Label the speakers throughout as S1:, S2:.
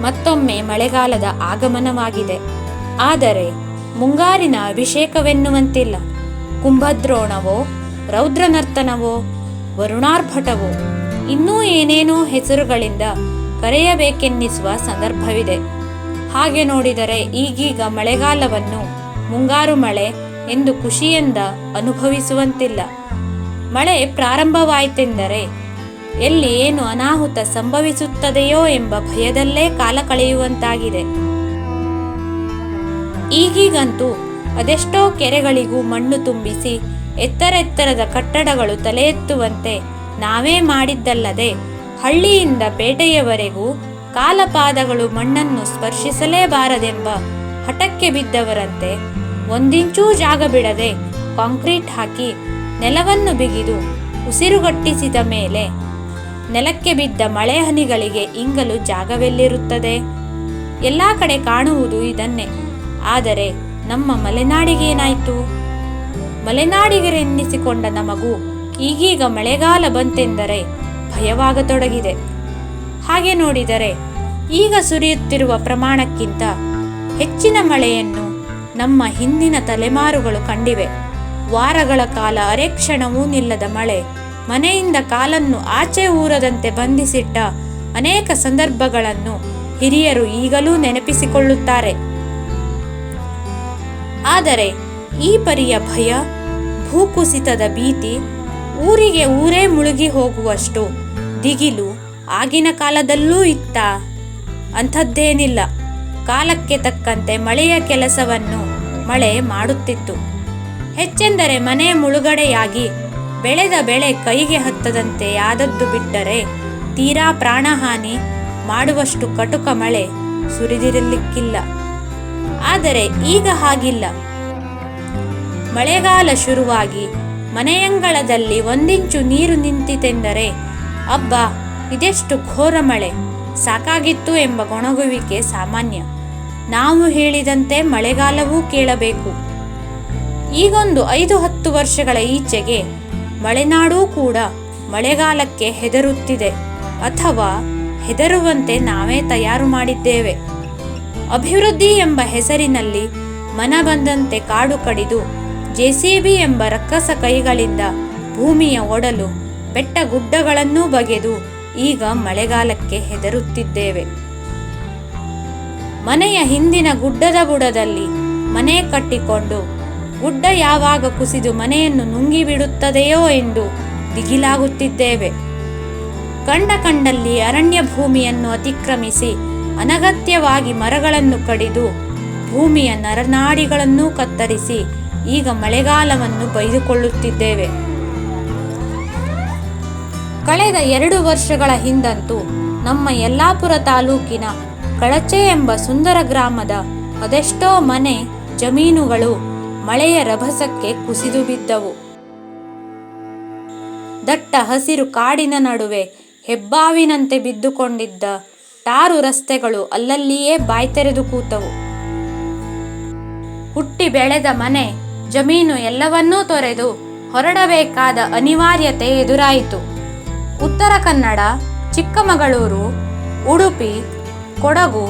S1: ಮತ್ತೊಮ್ಮೆ ಮಳೆಗಾಲದ ಆಗಮನವಾಗಿದೆ. ಆದರೆ ಮುಂಗಾರಿನ ಅಭಿಷೇಕವೆನ್ನುವಂತಿಲ್ಲ. ಕುಂಭದ್ರೋಣವೋ, ರೌದ್ರನರ್ತನವೋ, ವರುಣಾರ್ಭಟವೋ, ಇನ್ನೂ ಏನೇನೋ ಹೆಸರುಗಳಿಂದ ಕರೆಯಬೇಕೆನ್ನಿಸುವ ಸಂದರ್ಭವಿದೆ. ಹಾಗೆ ನೋಡಿದರೆ ಈಗೀಗ ಮಳೆಗಾಲವನ್ನು ಮುಂಗಾರು ಮಳೆ ಎಂದು ಖುಷಿಯಿಂದ ಅನುಭವಿಸುವಂತಿಲ್ಲ. ಮಳೆ ಪ್ರಾರಂಭವಾಯಿತೆಂದರೆ ಎಲ್ಲಿ ಏನು ಅನಾಹುತ ಸಂಭವಿಸುತ್ತದೆಯೋ ಎಂಬ ಭಯದಲ್ಲೇ ಕಾಲ ಕಳೆಯುವಂತಾಗಿದೆ. ಈಗೀಗಂತೂ ಅದೆಷ್ಟೋ ಕೆರೆಗಳಿಗೂ ಮಣ್ಣು ತುಂಬಿಸಿ ಎತ್ತರೆತ್ತರದ ಕಟ್ಟಡಗಳು ತಲೆ ಎತ್ತುವಂತೆ ನಾವೇ ಮಾಡಿದ್ದಲ್ಲದೆ ಹಳ್ಳಿಯಿಂದ ಪೇಟೆಯವರೆಗೂ ಕಾಲಪಾದಗಳು ಮಣ್ಣನ್ನು ಸ್ಪರ್ಶಿಸಲೇಬಾರದೆಂಬ ಹಠಕ್ಕೆ ಬಿದ್ದವರಂತೆ ಒಂದಿಂಚೂ ಜಾಗ ಬಿಡದೆ ಕಾಂಕ್ರೀಟ್ ಹಾಕಿ ನೆಲವನ್ನು ಬಿಗಿದು ಉಸಿರುಗಟ್ಟಿಸಿದ ಮೇಲೆ ನೆಲಕ್ಕೆ ಬಿದ್ದ ಮಳೆ ಹನಿಗಳಿಗೆ ಇಂಗಲು ಜಾಗವೆಲ್ಲಿರುತ್ತದೆ? ಎಲ್ಲ ಕಡೆ ಕಾಣುವುದು ಇದನ್ನೇ. ಆದರೆ ನಮ್ಮ ಮಲೆನಾಡಿಗೇನಾಯಿತು? ಮಲೆನಾಡಿಗರೆನ್ನಿಸಿಕೊಂಡ ನಮಗೂ ಈಗೀಗ ಮಳೆಗಾಲ ಬಂತೆಂದರೆ ಭಯವಾಗತೊಡಗಿದೆ. ಹಾಗೆ ನೋಡಿದರೆ ಈಗ ಸುರಿಯುತ್ತಿರುವ ಪ್ರಮಾಣಕ್ಕಿಂತ ಹೆಚ್ಚಿನ ಮಳೆಯನ್ನು ನಮ್ಮ ಹಿಂದಿನ ತಲೆಮಾರುಗಳು ಕಂಡಿವೆ. ವಾರಗಳ ಕಾಲ ಅರೆಕ್ಷಣವೂ ನಿಲ್ಲದ ಮಳೆ ಮನೆಯಿಂದ ಕಾಲನ್ನು ಆಚೆ ಊರದಂತೆ ಬಂಧಿಸಿಟ್ಟ ಅನೇಕ ಸಂದರ್ಭಗಳನ್ನು ಹಿರಿಯರು ಈಗಲೂ ನೆನಪಿಸಿಕೊಳ್ಳುತ್ತಾರೆ. ಆದರೆ ಈ ಪರಿಯ ಭಯ, ಭೂಕುಸಿತದ ಭೀತಿ ಊರಿಗೆ ಊರೇ ಮುಳುಗಿ ಹೋಗುವಷ್ಟು ದಿಗಿಲು ಆಗಿನ ಕಾಲದಲ್ಲೂ ಇತ್ತ. ಅಂಥದ್ದೇನಿಲ್ಲ, ಕಾಲಕ್ಕೆ ತಕ್ಕಂತೆ ಮಳೆಯ ಕೆಲಸವನ್ನು ಮಳೆ ಮಾಡುತ್ತಿತ್ತು. ಹೆಚ್ಚೆಂದರೆ ಮನೆ ಮುಳುಗಡೆಯಾಗಿ ಬೆಳೆದ ಬೆಳೆ ಕೈಗೆ ಹತ್ತದಂತೆ ಯಾದದ್ದು ಬಿಟ್ಟರೆ ತೀರಾ ಪ್ರಾಣಹಾನಿ ಮಾಡುವಷ್ಟು ಕಟುಕ ಮಳೆ ಸುರಿದಿರಲಿಕ್ಕಿಲ್ಲ. ಆದರೆ ಈಗ ಹಾಗಿಲ್ಲ. ಮಳೆಗಾಲ ಶುರುವಾಗಿ ಮನೆಯಂಗಳದಲ್ಲಿ ಒಂದಿಂಚು ನೀರು ನಿಂತಿತೆಂದರೆ, ಅಬ್ಬ, ಇದೆಷ್ಟು ಘೋರ ಮಳೆ. ಸಾಕಾಗಿತ್ತು ಎಂಬ ಗೊಣಗುವಿಕೆ ಸಾಮಾನ್ಯ. ನಾವು ಹೇಳಿದಂತೆ ಮಳೆಗಾಲವೂ ಕೇಳಬೇಕು. ಈಗೊಂದು ಐದು ಹತ್ತು ವರ್ಷಗಳ ಈಚೆಗೆ ಮಲೆನಾಡೂ ಕೂಡ ಮಳೆಗಾಲಕ್ಕೆ ಹೆದರುತ್ತಿದೆ. ಅಥವಾ ಹೆದರುವಂತೆ ನಾವೇ ತಯಾರು ಮಾಡಿದ್ದೇವೆ. ಅಭಿವೃದ್ಧಿ ಎಂಬ ಹೆಸರಿನಲ್ಲಿ ಮನ ಬಂದಂತೆ ಕಾಡು ಕಡಿದು ಜೆಸಿಬಿ ಎಂಬ ರಕ್ಕಸ ಕೈಗಳಿಂದ ಭೂಮಿಯ ಒಡಲು ಬೆಟ್ಟ ಗುಡ್ಡಗಳನ್ನೂ ಬಗೆದು ಈಗ ಮಳೆಗಾಲಕ್ಕೆ ಹೆದರುತ್ತಿದ್ದೇವೆ. ಮನೆಯ ಹಿಂದಿನ ಗುಡ್ಡದ ಬುಡದಲ್ಲಿ ಮನೆ ಕಟ್ಟಿಕೊಂಡು ಗುಡ್ಡ ಯಾವಾಗ ಕುಸಿದು ಮನೆಯನ್ನು ನುಂಗಿಬಿಡುತ್ತದೆಯೋ ಎಂದು ದಿಗಿಲಾಗುತ್ತಿದ್ದೇವೆ. ಕಂಡ ಕಂಡಲ್ಲಿ ಅರಣ್ಯ ಭೂಮಿಯನ್ನು ಅತಿಕ್ರಮಿಸಿ ಅನಗತ್ಯವಾಗಿ ಮರಗಳನ್ನು ಕಡಿದು ಭೂಮಿಯ ನರನಾಡಿಗಳನ್ನೂ ಕತ್ತರಿಸಿ ಈಗ ಮಳೆಗಾಲವನ್ನು ಬೈದುಕೊಳ್ಳುತ್ತಿದ್ದೇವೆ. ಕಳೆದ ಎರಡು ವರ್ಷಗಳ ಹಿಂದಂತೂ ನಮ್ಮ ಯಲ್ಲಾಪುರ ತಾಲೂಕಿನ ಕಳಚೆ ಎಂಬ ಸುಂದರ ಗ್ರಾಮದ ಅದೆಷ್ಟೋ ಮನೆ ಜಮೀನುಗಳು ಮಳೆಯ ರಭಸಕ್ಕೆ ಕುಸಿದು ಬಿದ್ದವು. ದಟ್ಟ ಹಸಿರು ಕಾಡಿನ ನಡುವೆ ಹೆಬ್ಬಾವಿನಂತೆ ಬಿದ್ದುಕೊಂಡಿದ್ದ ಟಾರು ರಸ್ತೆಗಳು ಅಲ್ಲಲ್ಲಿಯೇ ಬಾಯ್ತೆರೆದು ಕೂತವು. ಹುಟ್ಟಿ ಬೆಳೆದ ಮನೆ, ಜಮೀನು ಎಲ್ಲವನ್ನೂ ತೊರೆದು ಹೊರಡಬೇಕಾದ ಅನಿವಾರ್ಯತೆ ಎದುರಾಯಿತು. ಉತ್ತರ ಕನ್ನಡ, ಚಿಕ್ಕಮಗಳೂರು, ಉಡುಪಿ, ಕೊಡಗು,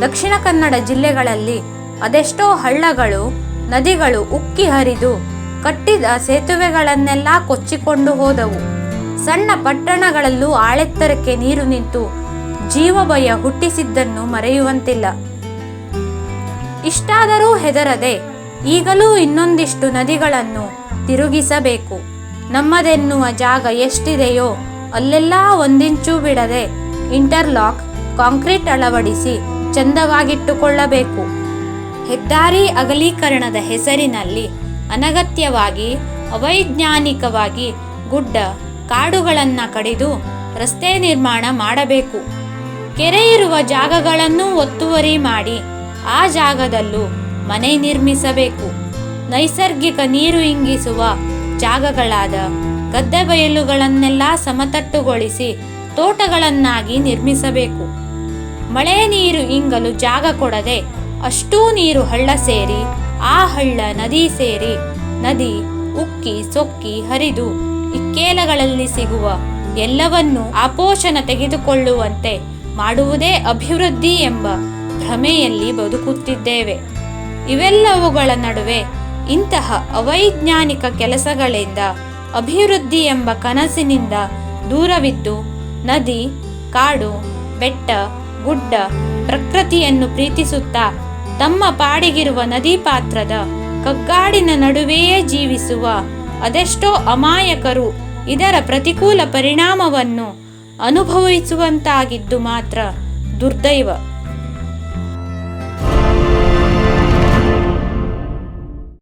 S1: ದಕ್ಷಿಣ ಕನ್ನಡ ಜಿಲ್ಲೆಗಳಲ್ಲಿ ಅದೆಷ್ಟೋ ಹಳ್ಳಗಳು ನದಿಗಳು ಉಕ್ಕಿ ಹರಿದು ಕಟ್ಟಿದ ಸೇತುವೆಗಳನ್ನೆಲ್ಲ ಕೊಚ್ಚಿಕೊಂಡು ಹೋದವು. ಸಣ್ಣ ಪಟ್ಟಣಗಳಲ್ಲೂ ಆಳೆತ್ತರಕ್ಕೆ ನೀರು ನಿಂತು ಜೀವಭಯ ಹುಟ್ಟಿಸಿದ್ದನ್ನು ಮರೆಯುವಂತಿಲ್ಲ. ಇಷ್ಟಾದರೂ ಹೆದರದೆ ಈಗಲೂ ಇನ್ನೊಂದಿಷ್ಟು ನದಿಗಳನ್ನು ತಿರುಗಿಸಬೇಕು. ನಮ್ಮದೆನ್ನುವ ಜಾಗ ಎಷ್ಟಿದೆಯೋ ಅಲ್ಲೆಲ್ಲ ಒಂದಿಂಚೂ ಬಿಡದೆ ಇಂಟರ್ಲಾಕ್ ಕಾಂಕ್ರೀಟ್ ಅಳವಡಿಸಿ ಚಂದವಾಗಿಟ್ಟುಕೊಳ್ಳಬೇಕು. ಹೆದ್ದಾರಿ ಅಗಲೀಕರಣದ ಹೆಸರಿನಲ್ಲಿ ಅನಗತ್ಯವಾಗಿ, ಅವೈಜ್ಞಾನಿಕವಾಗಿ ಗುಡ್ಡ ಕಾಡುಗಳನ್ನು ಕಡಿದು ರಸ್ತೆ ನಿರ್ಮಾಣ ಮಾಡಬೇಕು. ಕೆರೆ ಇರುವ ಜಾಗಗಳನ್ನು ಒತ್ತುವರಿ ಮಾಡಿ ಆ ಜಾಗದಲ್ಲೂ ಮನೆ ನಿರ್ಮಿಸಬೇಕು. ನೈಸರ್ಗಿಕ ನೀರು ಇಂಗಿಸುವ ಜಾಗಗಳಾದ ಗದ್ದೆ ಬಯಲುಗಳನ್ನೆಲ್ಲ ಸಮತಟ್ಟುಗೊಳಿಸಿ ತೋಟಗಳನ್ನಾಗಿ ನಿರ್ಮಿಸಬೇಕು. ಮಳೆ ನೀರು ಇಂಗಲು ಜಾಗ ಕೊಡದೆ ಅಷ್ಟೂ ನೀರು ಹಳ್ಳ ಸೇರಿ, ಆ ಹಳ್ಳ ನದಿ ಸೇರಿ, ನದಿ ಉಕ್ಕಿ ಸೊಕ್ಕಿ ಹರಿದು ಇಕ್ಕೇಲಗಳಲ್ಲಿ ಸಿಗುವ ಎಲ್ಲವನ್ನೂ ಆಪೋಷಣ ತೆಗೆದುಕೊಳ್ಳುವಂತೆ ಮಾಡುವುದೇ ಅಭಿವೃದ್ಧಿ ಎಂಬ ಭ್ರಮೆಯಲ್ಲಿ ಬದುಕುತ್ತಿದ್ದೇವೆ. ಇವೆಲ್ಲವುಗಳ ನಡುವೆ ಇಂತಹ ಅವೈಜ್ಞಾನಿಕ ಕೆಲಸಗಳಿಂದ ಅಭಿವೃದ್ಧಿ ಎಂಬ ಕನಸಿನಿಂದ ದೂರವಿದ್ದು, ನದಿ, ಕಾಡು, ಬೆಟ್ಟ, ಗುಡ್ಡ, ಪ್ರಕೃತಿಯನ್ನು ಪ್ರೀತಿಸುತ್ತಾ ತಮ್ಮ ಪಾಡಿಗಿರುವ ನದಿ ಪಾತ್ರದ ಕಗ್ಗಾಡಿನ ನಡುವೆಯೇ ಜೀವಿಸುವ ಅದೆಷ್ಟೋ ಅಮಾಯಕರು ಇದರ ಪ್ರತಿಕೂಲ ಪರಿಣಾಮವನ್ನು ಅನುಭವಿಸುವಂತಾಗಿದ್ದು ಮಾತ್ರ ದುರ್ದೈವ.